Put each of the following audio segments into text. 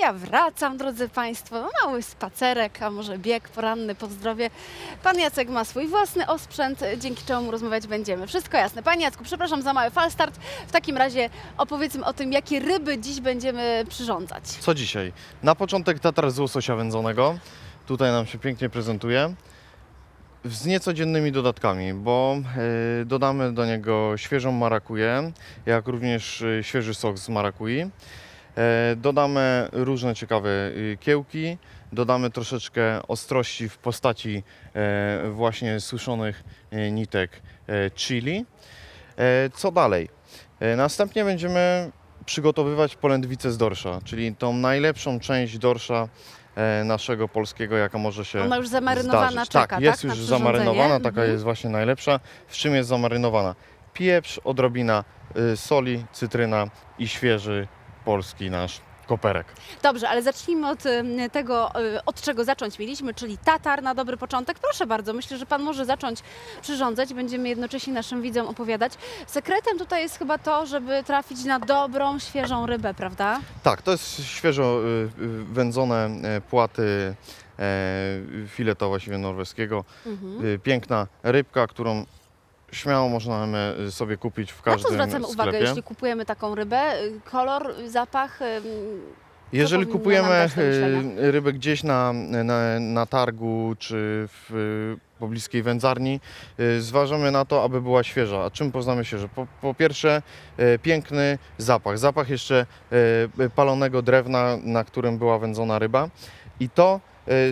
Ja wracam, drodzy Państwo. Mały spacerek, a może bieg poranny po zdrowie. Pan Jacek ma swój własny osprzęt, dzięki czemu rozmawiać będziemy. Wszystko jasne. Panie Jacku, przepraszam za mały falstart. W takim razie opowiedzmy o tym, jakie ryby dziś będziemy przyrządzać. Co dzisiaj? Na początek tatar z łososia wędzonego. Tutaj nam się pięknie prezentuje. Z niecodziennymi dodatkami, bo e, dodamy do niego świeżą marakuję, jak również e, świeży sok z marakui. E, dodamy różne ciekawe e, kiełki, dodamy troszeczkę ostrości w postaci e, właśnie suszonych e, nitek chili. Co dalej? Następnie będziemy przygotowywać polędwicę z dorsza, czyli tą najlepszą część dorsza naszego polskiego, jaka może się Ona już zamarynowana zdarzyć. czeka, tak? jest tak? Już zamarynowana, taka Mhm. jest właśnie najlepsza. W czym jest zamarynowana? Pieprz, odrobina y, soli, cytryna i świeży polski nasz koperek. Dobrze, ale zacznijmy od y, tego, y, od czego zacząć mieliśmy, czyli tatar na dobry początek. Proszę bardzo, myślę, że Pan może zacząć przyrządzać. Będziemy jednocześnie naszym widzom opowiadać. Sekretem tutaj jest chyba to, żeby trafić na dobrą, świeżą rybę, prawda? Tak, to jest świeżo y, wędzone e, płaty e, fileta właściwie norweskiego. Mhm. Piękna rybka, którą śmiało można y, sobie kupić w Na każdym co zwracamy sklepie. uwagę, jeśli kupujemy taką rybę? Kolor, zapach? Jeżeli kupujemy y, rybę gdzieś na, na, na targu czy w y, pobliskiej wędzarni, y, zważamy na to, aby była świeża. A czym poznamy świeżo? Po, po pierwsze piękny zapach. Zapach jeszcze palonego drewna, na którym była wędzona ryba. I to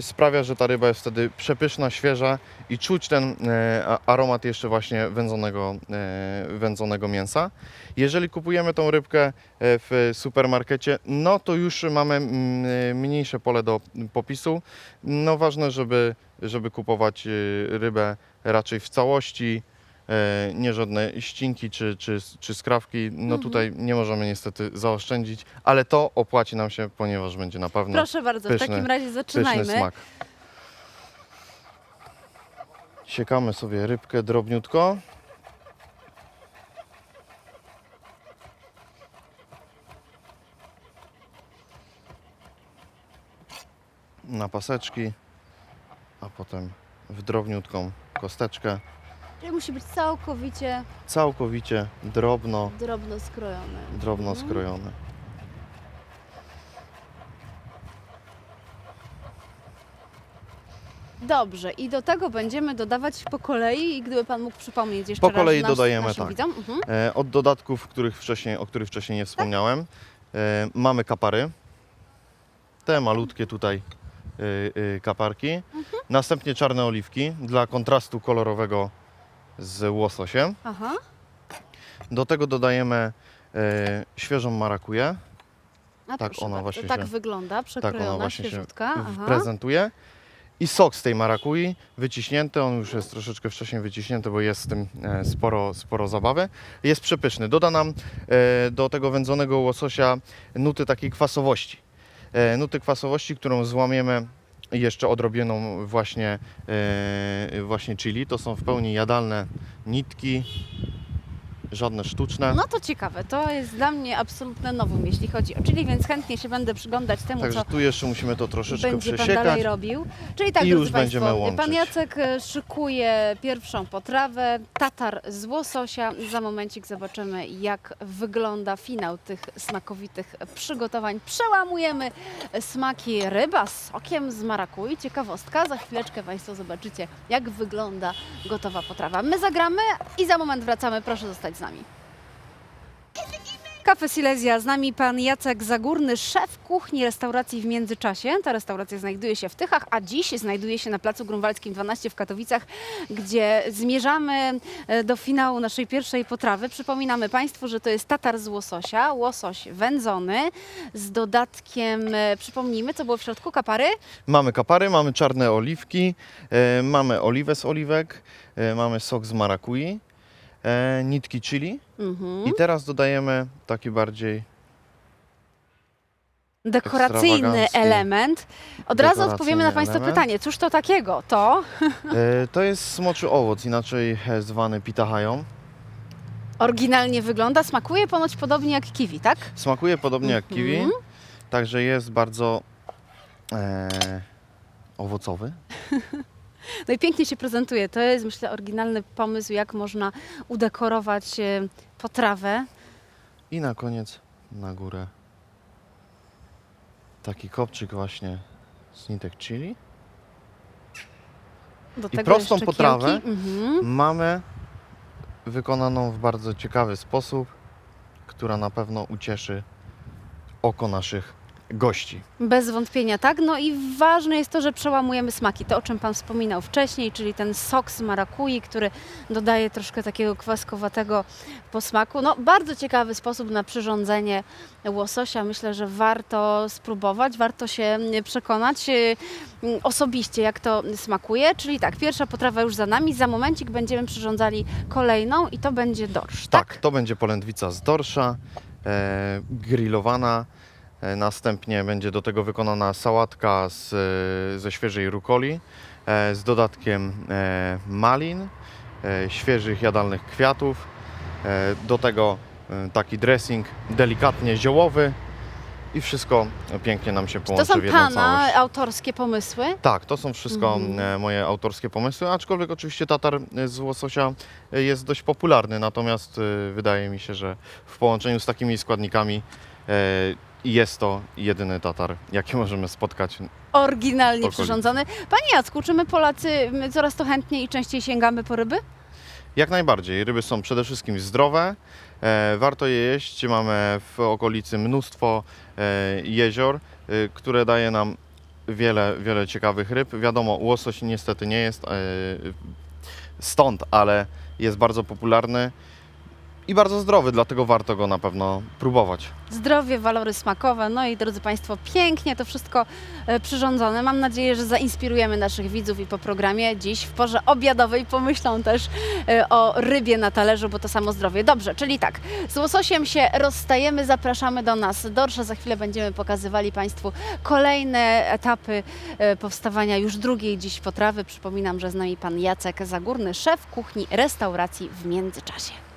sprawia, że ta ryba jest wtedy przepyszna, świeża i czuć ten e, aromat jeszcze właśnie wędzonego, e, wędzonego mięsa. Jeżeli kupujemy tą rybkę e, w supermarkecie, no to już mamy mm, e, mniejsze pole do popisu. No ważne, żeby, żeby kupować e, rybę raczej w całości, e, nie żadne ścinki czy, czy, czy skrawki. No Mhm. tutaj nie możemy niestety zaoszczędzić, ale to opłaci nam się, ponieważ będzie na pewno Proszę bardzo, w pyszny- takim razie pyszny zaczynajmy. smak. Siekamy sobie rybkę drobniutko. Na paseczki, a potem w drobniutką kosteczkę. Czyli musi być całkowicie Całkowicie drobno, drobno skrojone. drobno Mhm. skrojone. Dobrze, i do tego będziemy dodawać po kolei i gdyby Pan mógł przypomnieć jeszcze Po raz kolei nas, dodajemy, naszym tak. widzom. Mhm. E, Od dodatków, których wcześniej, o których wcześniej nie wspomniałem, e, mamy kapary. Te malutkie tutaj e, e, kaparki. Następnie czarne oliwki dla kontrastu kolorowego z łososiem. Aha. Do tego dodajemy e, świeżą marakuję. A Tak proszę ona bardzo, właśnie tak się- wygląda, Tak przekrojona, ona właśnie się świeżutka. w- Aha. prezentuje. I sok z tej marakui wyciśnięty, on już jest troszeczkę wcześniej wyciśnięty, bo jest z tym e, sporo, sporo zabawy. Jest przepyszny. Doda nam e, do tego wędzonego łososia nuty takiej kwasowości. E, nuty kwasowości, którą złamiemy jeszcze odrobiną właśnie, e, właśnie chili. To są w pełni jadalne nitki, żadne sztuczne. No to ciekawe, to jest dla mnie absolutne nowum, jeśli chodzi o chili, więc chętnie się będę przyglądać temu, Także co tu jeszcze musimy to troszeczkę będzie Pan przesiekać. dalej robił. Czyli tak, i drodzy już Państwo, będziemy Pan łączyć. Jacek e, szykuje pierwszą potrawę, tatar z łososia. Za momencik zobaczymy, jak wygląda finał tych smakowitych przygotowań. Przełamujemy smaki ryba z sokiem z marakui. Ciekawostka, za chwileczkę Państwo zobaczycie, jak wygląda gotowa potrawa. My zagramy i za moment wracamy. Proszę zostać z nami. Kafe Silesia, z nami pan Jacek Zagórny, szef kuchni restauracji w międzyczasie. Ta restauracja znajduje się w Tychach, a dziś znajduje się na Placu Grunwaldzkim 12 w Katowicach, gdzie zmierzamy e, do finału naszej pierwszej potrawy. Przypominamy Państwu, że to jest tatar z łososia, łosoś wędzony z dodatkiem, e, przypomnijmy, co było w środku, kapary? Mamy kapary, mamy czarne oliwki, e, mamy oliwę z oliwek, mamy sok z marakui, e, nitki chili Mhm. i teraz dodajemy taki bardziej Dekoracyjny ekstrawagancki. element. Od razu odpowiemy na Państwa element. pytanie, cóż to takiego? To e, to jest smoczy owoc, inaczej e, zwany pitahają. oryginalnie wygląda, smakuje ponoć podobnie jak kiwi, tak? Smakuje podobnie jak kiwi. Mhm. Także jest bardzo e, owocowy. No i pięknie się prezentuje. To jest, myślę, oryginalny pomysł, jak można udekorować e, potrawę. I na koniec na górę taki kopczyk właśnie z nitek chili. Do I tego prostą jeszcze potrawę. kiełki. Mhm. Mamy wykonaną w bardzo ciekawy sposób, która na pewno ucieszy oko naszych gości. Bez wątpienia, tak. No i ważne jest to, że przełamujemy smaki. To, o czym Pan wspominał wcześniej, czyli ten sok z marakui, który dodaje troszkę takiego kwaskowatego posmaku. No, bardzo ciekawy sposób na przyrządzenie łososia. Myślę, że warto spróbować, warto się przekonać mm, osobiście, jak to smakuje. Czyli tak, pierwsza potrawa już za nami. Za momencik będziemy przyrządzali kolejną i to będzie dorsz, tak? Tak, to będzie polędwica z dorsza, e, grillowana. E, następnie będzie do tego wykonana sałatka z, e, ze świeżej rukoli e, z dodatkiem malin, świeżych jadalnych kwiatów. Do tego taki dressing delikatnie ziołowy i wszystko pięknie nam się To połączy są w jedną Pana całość. autorskie pomysły? Tak, to są wszystko Mhm. e, moje autorskie pomysły, aczkolwiek oczywiście tatar z łososia jest dość popularny, natomiast e, wydaje mi się, że w połączeniu z takimi składnikami e, jest to jedyny tatar, jaki możemy spotkać. Oryginalnie Okolicy. przyrządzony. Panie Jacku, czy my Polacy my coraz to chętniej i częściej sięgamy po ryby? Jak najbardziej, ryby są przede wszystkim zdrowe, e, warto je jeść, mamy w okolicy mnóstwo e, jezior, e, które daje nam wiele, wiele ciekawych ryb. Wiadomo, łosoś niestety nie jest e, stąd, ale jest bardzo popularny i bardzo zdrowy, dlatego warto go na pewno próbować. Zdrowie, walory smakowe, no i drodzy Państwo, pięknie to wszystko e, przyrządzone. Mam nadzieję, że zainspirujemy naszych widzów i po programie dziś w porze obiadowej pomyślą też e, o rybie na talerzu, bo to samo zdrowie. Dobrze, czyli tak, z łososiem się rozstajemy, zapraszamy do nas dorsza. Za chwilę będziemy pokazywali Państwu kolejne etapy e, powstawania już drugiej dziś potrawy. Przypominam, że z nami Pan Jacek Zagórny, szef kuchni restauracji w międzyczasie.